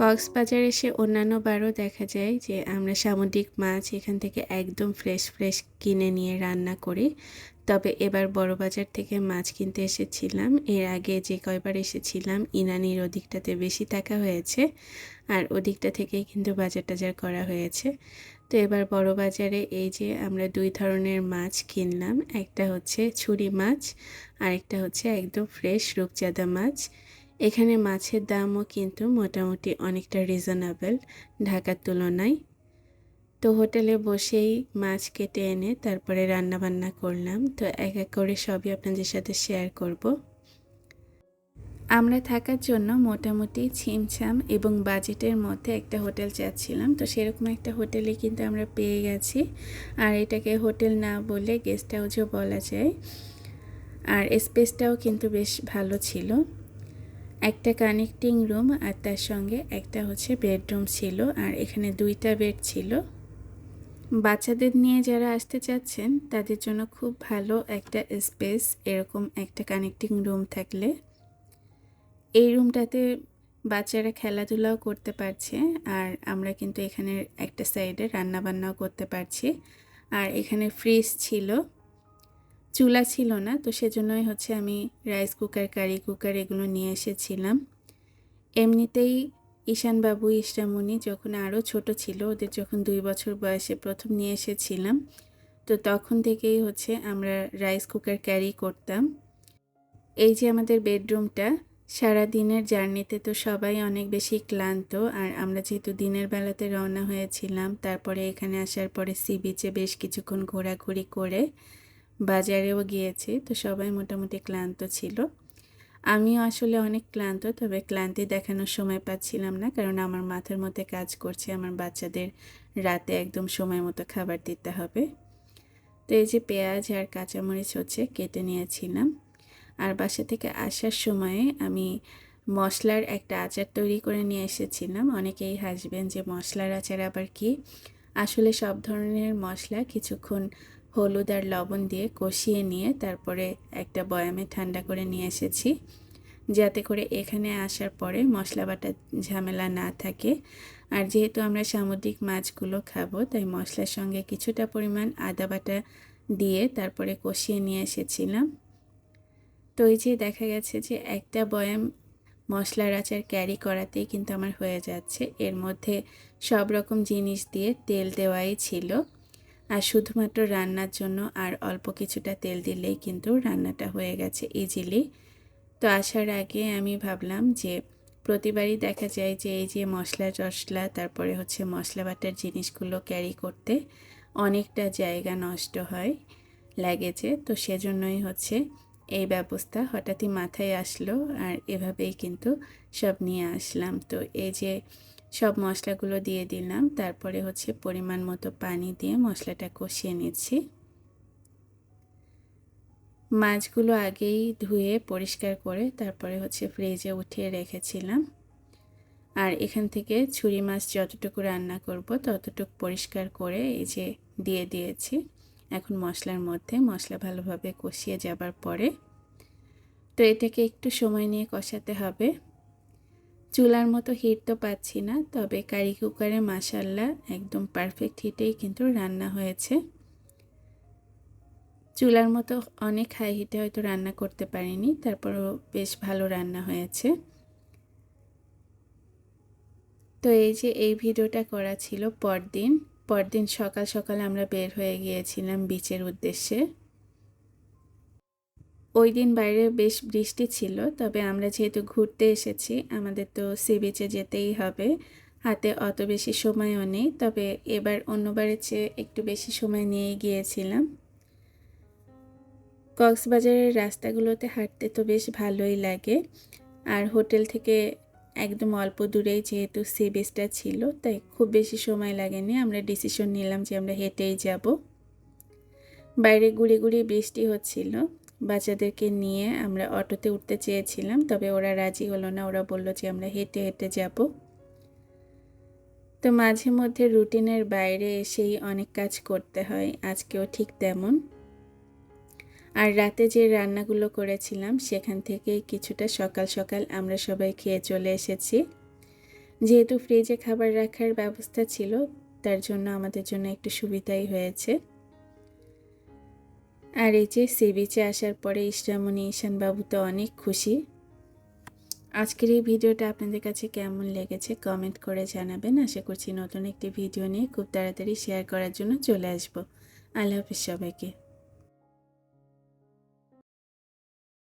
কক্সবাজার এসে অন্যান্য বারও দেখা যায় যে আমরা সামুদ্রিক মাছ এখান থেকে একদম ফ্রেশ ফ্রেশ কিনে নিয়ে রান্না করি। তবে এবার বড় বাজার থেকে মাছ কিনতে এসেছিলাম। এর আগে যে কয়বার এসেছিলাম, ইনানির ওদিকটাতে বেশি টাকা হয়েছে আর ওদিকটা থেকেই কিন্তু বাজার টাজার করা হয়েছে। তো এবার বড় বাজারে এই যে আমরা দুই ধরনের মাছ কিনলাম। একটা হচ্ছে ছুরি মাছ আর একটা হচ্ছে একদম ফ্রেশ রূপচাঁদা মাছ। এখানে মাছের দামও কিন্তু মোটামুটি অনেকটা রিজনেবল ঢাকার তুলনায়। তো হোটেলে বসেই মাছ কেটে এনে তারপরে রান্না বান্না করলাম। তো এক এক করে সবই আপনাদের সাথে শেয়ার করব। আমরা থাকার জন্য মোটামুটি ছিমছাম এবং বাজেটের মধ্যে একটা হোটেল চাচ্ছিলাম। তো সেরকম একটা হোটেলে কিন্তু আমরা পেয়ে গেছি। আর এটাকে হোটেল না বলে গেস্ট হাউসও বলা যায়। আর স্পেসটাও কিন্তু বেশ ভালো ছিল। একটা কানেক্টিং রুম আর তার সঙ্গে একটা হচ্ছে বেডরুম ছিল আর এখানে দুইটা বেড ছিল। বাচ্চাদের নিয়ে যারা আসতে চাচ্ছেন, তাদের জন্য খুব ভালো একটা স্পেস এরকম একটা কানেক্টিং রুম থাকলে। এই রুমটাতে বাচ্চারা খেলাধুলাও করতে পারছে আর আমরা কিন্তু এখানে একটা সাইডে রান্নাবান্নাও করতে পারছি। আর এখানে ফ্রিজ ছিল। চুলা ছিল না, তো সেজন্যই হচ্ছে আমি রাইস কুকার কারি কুকার এগুলো নিয়ে এসেছিলাম। এমনিতেই ঈশানবাবু ইশরামণি যখন আরও ছোট ছিল, ওদের যখন দুই বছর বয়সে প্রথম নিয়ে এসেছিলাম, তো তখন থেকেই হচ্ছে আমরা রাইস কুকার ক্যারি করতাম। এই যে আমাদের বেডরুমটা সারা দিনের জার্নিতে তো সবাই অনেক বেশি ক্লান্ত, আর আমরা যেহেতু দিনের বেলাতে রওনা হয়েছিলাম, তারপরে এখানে আসার পরে সি বিচে বেশ কিছুক্ষণ ঘোরাঘুরি করে বাজারেও গিয়েছি, তো সবাই মোটামুটি ক্লান্ত ছিল। আমিও আসলে অনেক ক্লান্ত, তবে ক্লান্তি দেখানোর সময় পাচ্ছিলাম না, কারণ আমার মাথার মধ্যে কাজ করছে, আমার বাচ্চাদের রাতে একদম সময় মতো খাবার দিতে হবে। তো এই যে পেঁয়াজ আর কাঁচামরিচ হচ্ছে কেটে নিয়েছিলাম। আর বাসা থেকে আসার সময়ে আমি মশলার একটা আচার তৈরি করে নিয়ে এসেছিলাম। অনেকেই হাসবেন যে মশলার আচার আবার কি? আসলে সব ধরনের মশলা কিছুক্ষণ হলুদ আর লবণ দিয়ে কষিয়ে নিয়ে তারপরে একটা বয়ামে ঠান্ডা করে নিয়ে এসেছি। যাতে করে এখানে আসার পরে মশলা বাটা ঝামেলা না থাকে। আর যেহেতু আমরা সামুদ্রিক মাছগুলো খাব, তাই মশলার সঙ্গে কিছুটা পরিমাণ আদা বাটা দিয়ে তারপরে কষিয়ে নিয়ে এসেছিলাম। তো এই যে দেখা গেছে যে একটা বয়াম মশলার আচার ক্যারি করাতেই কিন্তু আমার হয়ে যাচ্ছে। এর মধ্যে সব রকম জিনিস দিয়ে তেল দেওয়াই ছিল। আর শুধুমাত্র রান্নার জন্য আর অল্প কিছুটা তেল দিলেই কিন্তু রান্নাটা হয়ে গেছে ইজিলি তো আসার আগে আমি ভাবলাম যে প্রতিবারই দেখা যায় যে এই যে মশলা টশলা তারপরে হচ্ছে মশলা বাটার জিনিসগুলো ক্যারি করতে অনেকটা জায়গা নষ্ট হয়, লাগেছে। তো সেজন্যই হচ্ছে এই ব্যবস্থা হঠাৎই মাথায় আসলো আর এভাবেই কিন্তু সব নিয়ে আসলাম। তো এই যে সব মশলাগুলো দিয়ে দিলাম। তারপরে হচ্ছে পরিমাণ মতো পানি দিয়ে মশলাটা কষিয়ে নিচ্ছি। মাছগুলো আগেই ধুয়ে পরিষ্কার করে তারপরে হচ্ছে ফ্রিজে উঠিয়ে রেখেছিলাম। আর এখান থেকে ছুরি মাছ যতটুকু রান্না করব ততটুকু পরিষ্কার করে এই যে দিয়ে দিয়েছি। এখন মশলার মধ্যে মশলা ভালোভাবে কষিয়ে যাবার পরে তো এটাকে একটু সময় নিয়ে কষাতে হবে। চুলার মতো হিট তো পাচ্ছি না, তবে কারি কুকারে মাসাল্লা একদম পারফেক্ট হিটেই কিন্তু রান্না হয়েছে। চুলার মতো অনেক হাই হিটে হয়তো রান্না করতে পারিনি, তারপরও বেশ ভালো রান্না হয়েছে। তো এই যে এই ভিডিওটা করা ছিল পরদিন পরদিন সকাল সকাল আমরা বের হয়ে গিয়েছিলাম বিচের উদ্দেশ্যে। ওই দিন বাইরে বেশ বৃষ্টি ছিল, তবে আমরা যেহেতু ঘুরতে এসেছি, আমাদের তো সি বিচে যেতেই হবে। হাতে অত বেশি সময়ও নেই, তবে এবার অন্যবারের চেয়ে একটু বেশি সময় নিয়ে গিয়েছিলাম। কক্সবাজারের রাস্তাগুলোতে হাঁটতে তো বেশ ভালোই লাগে, আর হোটেল থেকে একদম অল্প দূরেই যেহেতু সি বিচটা ছিল, তাই খুব বেশি সময় লাগেনি। আমরা ডিসিশন নিলাম যে আমরা হেঁটেই যাব। বাইরে গুড়ি গুড়ি বৃষ্টি হচ্ছিল বাচ্চাদেরকে নিয়ে আমরা অটোতে উঠতে চেয়েছিলাম, তবে ওরা রাজি হলো না। ওরা বলল যে আমরা হেঁটে হেঁটে যাব। তো মাঝে মধ্যে রুটিনের বাইরে এসেই অনেক কাজ করতে হয়, আজকেও ঠিক তেমন। আর রাতে যে রান্নাগুলো করেছিলাম, সেখান থেকেই কিছুটা সকাল সকাল আমরা সবাই খেয়ে চলে এসেছি। যেহেতু ফ্রিজে খাবার রাখার ব্যবস্থা ছিল, তার জন্য আমাদের জন্য একটু সুবিধাই হয়েছে। আর এই যে সি বিচে আসার পরে ইশরামণি ঈশানবাবু তো অনেক খুশি। আজকের এই ভিডিওটা আপনাদের কাছে কেমন লেগেছে কমেন্ট করে জানাবেন। আশা করছি নতুন একটি ভিডিও নিয়ে খুব তাড়াতাড়ি শেয়ার করার জন্য চলে আসব। আল্লাহ হাফিজ সবাইকে।